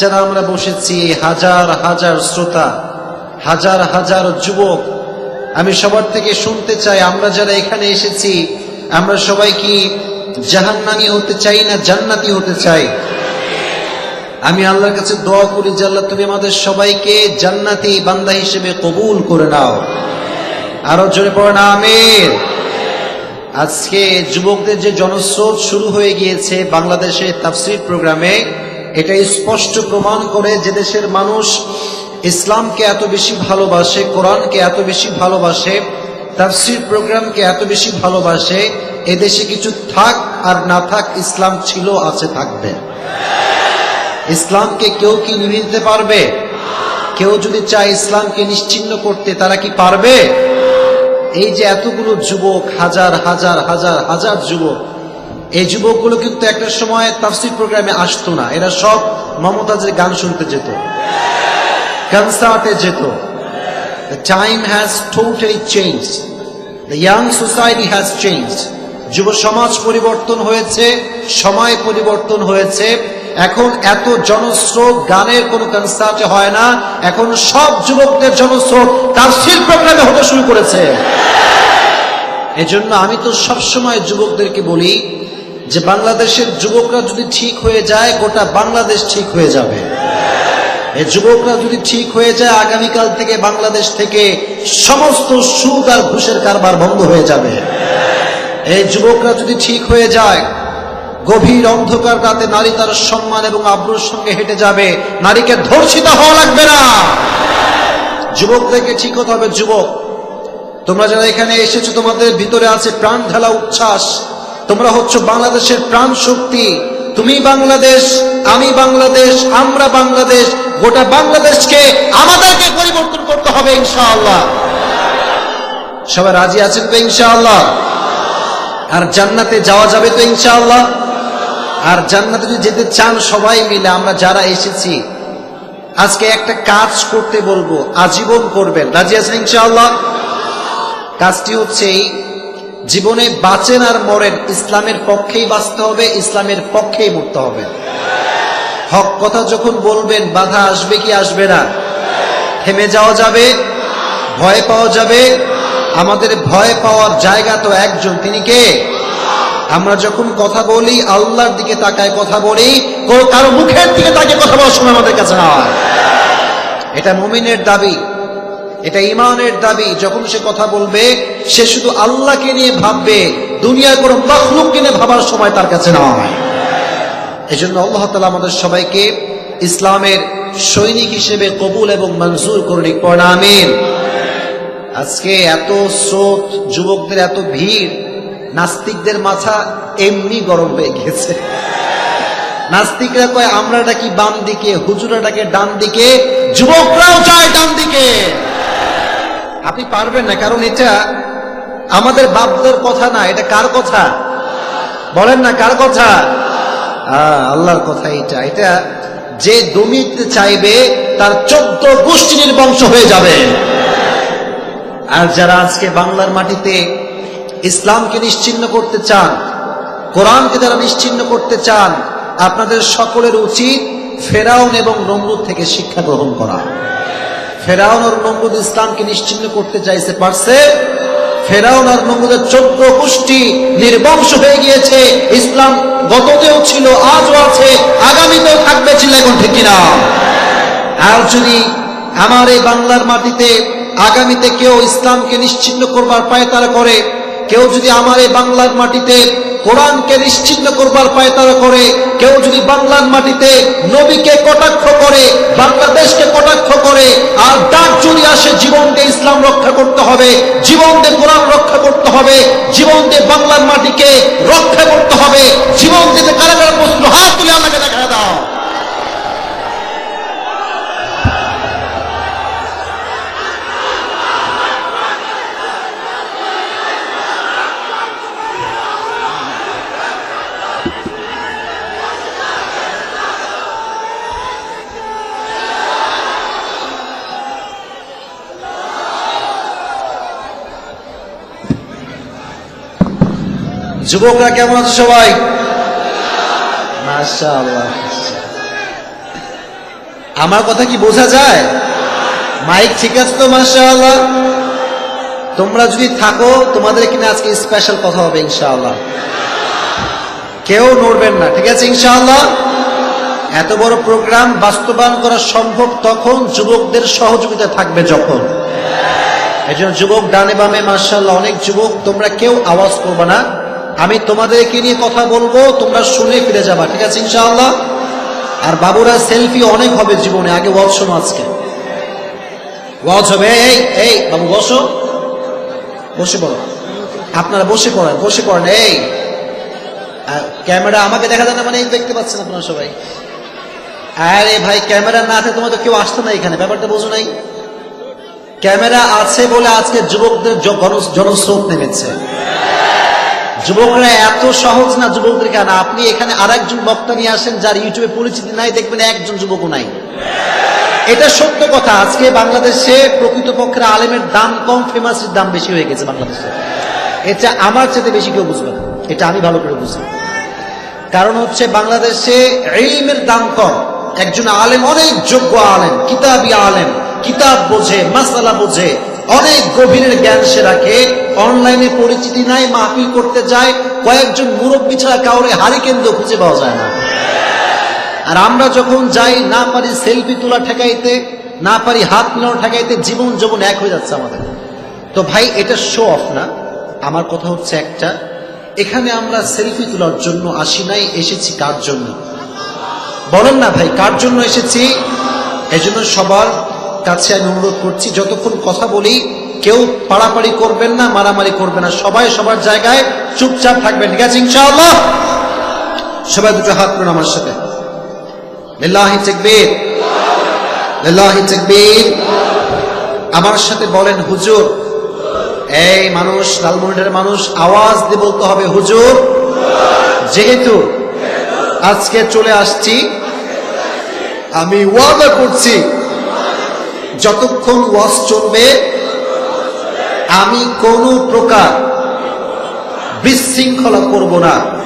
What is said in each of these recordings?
যারা আমরা বসেছি, হাজার হাজার শ্রোতা, হাজার হাজার যুবক, আমি সবার থেকে শুনতে চাই, আমরা যারা এখানে এসেছি, আমরা সবাই কি জাহান্নামি হতে চাই না জান্নাতি হতে চাই? আমি আল্লাহর কাছে দোয়া করি যে আল্লাহ তুমি আমাদের সবাইকে জান্নাতি বান্দা হিসেবে কবুল করে নাও। আরও জোরে পড়েন আমির আজকে যুবকদের যে জনস্রোত শুরু হয়ে গিয়েছে বাংলাদেশের তাফসির প্রোগ্রামে এটা স্পষ্ট প্রমাণ করে যে দেশের মানুষ ইসলামকে এত বেশি ভালোবাসে, কোরআনকে এত বেশি ভালোবাসে, তাফসির প্রোগ্রামকে এত বেশি ভালোবাসে, এদেশে কিছু থাক আর না থাক, ইসলাম ছিল, আছে, থাকবে। ইসলামকে কেউ কি নিভে দিতে পারবে? কেউ যদি চায় ইসলামকে নিশ্চিন্ন করতে, তারা কি পারবে? এই যে এতগুলো যুবক, হাজার হাজার হাজার হাজার যুবক এই যুবকগুলো কিন্তু একটা সময় তাফসির প্রোগ্রামে আসতো না। এরা সব মমতাজের গান শুনতে যেত। কনসার্টে যেত। Has totally changed. The young society has changed. যুব সমাজ পরিবর্তন হয়েছে, সময় পরিবর্তন হয়েছে। এখন এত জনস্রোত গানের কোনো কনসার্টে হয় না। এখন সব যুবকদের জনস্রোত তাফসির প্রোগ্রামে হতে শুরু করেছে। এজন্য আমি তো সবসময় যুবকদেরকে বলি যে বাংলাদেশের যুবকরা যদি ঠিক হয়ে যায়, গোটা বাংলাদেশ ঠিক হয়ে যাবে। এই যুবকরা যদি ঠিক হয়ে যায়, আগামীকাল থেকে বাংলাদেশ থেকে সমস্ত সুদ আর ঘুষের কারবার বন্ধ হয়ে যাবে। এই যুবকরা যদি ঠিক হয়ে যায়, গভীর অন্ধকার রাতে নারী তার সম্মান এবং আব্রুর সঙ্গে হেঁটে যাবে। নারীকে ধর্ষিত হওয়া লাগবে না। যুবকদেরকে ঠিক হতে হবে, যুবক। তোমরা যারা এখানে এসেছ, তোমাদের ভিতরে আছে প্রাণ ঢালা উচ্ছ্বাস। তোমরা হচ্ছে বাংলাদেশের প্রাণ শক্তি তুমি বাংলাদেশ, আমি বাংলাদেশ, আমরা বাংলাদেশ, গোটা বাংলাদেশকে আমাদেরকে পরিবর্তন করতে হবে ইনশাআল্লাহ। সবাই রাজি আছেন তো ইনশাআল্লাহ? আর জান্নাতে যাওয়া যাবে তো ইনশাআল্লাহ? আর জান্নাতে যদি যেতে চান সবাই মিলে, আমরা যারা এসেছি, আজকে একটা কাজ করতে বলব, আজীবন করবেন। রাজি আছেন ইনশাআল্লাহ? কাজটি হচ্ছে এই জীবনে বাঁচেন আর মরেন, ইসলামের পক্ষেই বাঁচতে হবে, ইসলামের পক্ষেই মরতে হবে। হক কথা যখন বলবেন, বাধা আসবে কি আসবে না? থেমে যাওয়া যাবে, ভয় পাওয়া যাবে। আমাদের ভয় পাওয়ার জায়গা তো একজন, তিনি কে? আমরা যখন কথা বলি, আল্লাহর দিকে তাকায় কথা বলি কারও মুখের দিকে তাকিয়ে কথা বলার সময় আমাদের কাছে না হয় এটা মুমিনের দাবি। এটা ইমানের দাবি, যখন সে কথা বলবে, সে শুধু আল্লাহকে নিয়ে ভাববে, দুনিয়ার কোনো মখলুককে নিয়ে ভাবার সময় তার কাছে নেওয়া হয়। এই জন্য আল্লাহ তালা আমাদের সবাইকে ইসলামের সৈনিক হিসেবে কবুল এবং মঞ্জুর করুন আমিন। আজকে এত স্রোত, যুবকদের এত ভিড়, নাস্তিকদের মাথা এমনি গরম হয়ে গেছে। নাস্তিকরা কয় আমরা ডাকি বাম দিকে হুজুরা ডাকে ডান দিকে, যুবকরাও চায় ডান দিকে। আপনি পারবেন না, কারণ এটা আমাদের বাপদের কথা না, এটা কার কথা? বলেন না, কার কথা? আল্লাহর কথা এটা। এটা যে দমিতে চাইবে, তার চোদ্দ গোষ্ঠী নির্বংশ হয়ে যাবে। আর যারা আজকে বাংলার মাটিতে ইসলামকে নিশ্চিন্ন করতে চান, কোরআনকে যারা নিশ্চিন্ন করতে চান, আপনাদের সকলের উচিত ফেরাউন এবং নমরুদ থেকে শিক্ষা গ্রহণ করা। ফেরাউন আর নমরুদ ইসলামকে নিশ্চিন্ন করতে চাইছে, পারছে? ফেরাউন আর নমরুদের চোদ্দ গোষ্ঠী নির্বংশ হয়ে গিয়েছে। ইসলাম গততেও ছিল, আজও আছে, আগামীতেও থাকবে, ছিল এখন ঠিক কিনা? আর যদি আমার এই বাংলার মাটিতে আগামীতে কেউ ইসলামকে নিশ্চিন্ন করবার পায়তারা করে। কেউ যদি আমার এই বাংলার মাটিতে কোরআনকে নিশ্চিন্ন করবার পায়তারা করে। কেউ যদি বাংলার মাটিতে নবীকে কটাক্ষ করে, বাংলাদেশকে কটাক্ষ করে, আর ডাক যদি আসে জীবন দিয়ে ইসলাম রক্ষা করতে হবে, জীবন দিয়ে কোরআন রক্ষা করতে হবে, জীবন দিয়ে বাংলার মাটিকে রক্ষা করতে হবে, জীবন দিতে কারা কারা প্রশ্ন হাত তুলে আমাকে দেখা দাও যুবকরা কেমন আছে সবাই? আমার কথা কি বোঝা যায়? মাইক ঠিক আছে তো? মাশাআল্লাহ। তোমরা যদি থাকো, তোমাদের কিনা আজকে স্পেশাল কথা হবে, ইনশাআল্লাহ। কেউ নড়বেন না, ঠিক আছে, ইনশাআল্লাহ? এত বড় প্রোগ্রাম বাস্তবায়ন করা সম্ভব তখন যুবকদের সহযোগিতা থাকবে যখন। এই জন্য যুবক ডানে বামে মার্শাল্লাহ অনেক যুবক, তোমরা কেউ আওয়াজ করবে না। আমি তোমাদেরকে নিয়ে কথা বলব, তোমরা শুনে ফিরে যাবা, ঠিক আছে ইনশাআল্লাহ? আর বাবুরা সেলফি অনেক হবে জীবনে, আগে শোনো আজকে। ওয়াজ হবে, এই এই বাবু বসো। বসে পড়ো। আপনারা বসে পড়েন বসে পড়েন, এই। ক্যামেরা আমাকে দেখা যায় না মানে দেখতে পাচ্ছেন আপনারা সবাই। আরে ভাই, ক্যামেরা না আছে তোমার তো কেউ আসতো না এখানে, ব্যাপারটা বোঝো নাই। ক্যামেরা আছে বলে আজকে যুবকদের জনস্রোত নেমেছে। যুবকরা এত সহজ না যুবকদের কেন আপনি এখানে আর একজন বক্তা নিয়ে আসেন যার ইউটিউবে পরিচিতি নাই, দেখবেন একজন যুবকও নাই। এটা সত্য কথা। আজকে বাংলাদেশে প্রকৃতপক্ষে আলেমের দাম কম, ফেমাসের দাম বেশি হয়ে গেছে বাংলাদেশে। এটা আমার চেয়ে বেশি কেউ বুঝবে না। এটা আমি ভালো করে বুঝি। কারণ হচ্ছে বাংলাদেশে ইলমের দাম কম। একজন আলেম অনেক যোগ্য আলেম, কিতাবি আলেম, কিতাব বোঝে, মাসালা বোঝে। অনেক গভীরের জ্ঞান সে রাখে। অনলাইনে পরিচিতি নাই, মাহফিল করতে যায়, কয়েকজন মুরব্বী ছাড়া কাউরে হারি কেন্দ্র খুঁজে পাওয়া যায় না। আর আমরা যখন যাই, না পারি সেলফি তোলা ঠেকাইতে, না পারি হাত মিলানো ঠেকাইতে, জীবন জীবন এক হয়ে যাচ্ছে আমাদের। তো ভাই, এটা শো অফ না? আমার কথা হচ্ছে একটা, এখানে আমরা সেলফি তোলার জন্য আসি নাই, এসেছি কার জন্য? বলেন না ভাই, কার জন্য এসেছি? এজন্য সবার কাছে আমি অনুরোধ করছি, যতক্ষণ কথা বলি, কেউ পাড়াপাড়ি করবেন না, মারামারি করবেন না। সবাই সবার জায়গায় চুপচাপ থাকবেন, ঠিক আছে, ইনশাআল্লাহ? সবাই দুটো হাত করুন আমার সাথে। লিল্লাহি তাকবীর। লিল্লাহি তাকবীর। আমার সাথে বলেন, হুজুর, এই মানুষ, লালমনিরের মানুষ, আওয়াজ দিয়ে বলতে হবে, হুজুর, যেহেতু আজকে চলে আসছি, আমি ওয়াদা করছি যতক্ষণ ওয়াজ চলবে, আমি কোনো প্রকার বিশৃঙ্খলা করব না।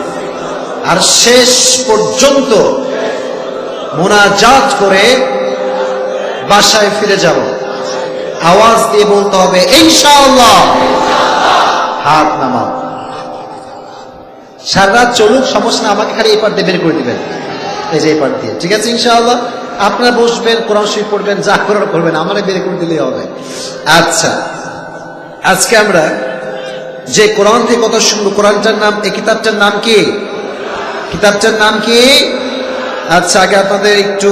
আর শেষ পর্যন্ত মোনাজাত করে বাসায় ফিরে যাব। আওয়াজ দিয়ে বলতে হবে, ইনশাআল্লাহ। হাত নামাও। সারা রাত চলুক, সমস্যা আমাকে খালি এই পার দিয়ে বের করে দিবেন। এই যে এই পার দিয়ে। ঠিক আছে, ইনশাআল্লাহ? আপনারা বসবেন, কোরআন শরীফ পড়বেন, যা করার করবেন, আমারে বের করে দিলেই হবে। আচ্ছা আজকে আমরা যে কোরআন থেকে কথা শুনব, কোরআনটার নাম, এই কিতাবটার নাম কি? কিতাবটার নাম কি? আচ্ছা আগে আপনাদের একটু,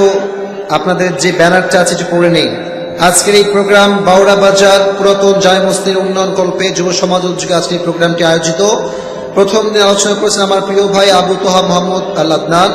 আপনাদের যে ব্যানারটা আছে, একটু পড়ে নেই। আজকের এই প্রোগ্রাম বাউড়া বাজার পুরাতন জয় মসজিদের উন্নয়ন কল্পে যুব সমাজ উদ্যোগে আজকের এই প্রোগ্রামটি আয়োজিত। প্রথম দিন আলোচনা করেছেন আমার প্রিয় ভাই আবু তোহা মোহাম্মদ আল্লাদনান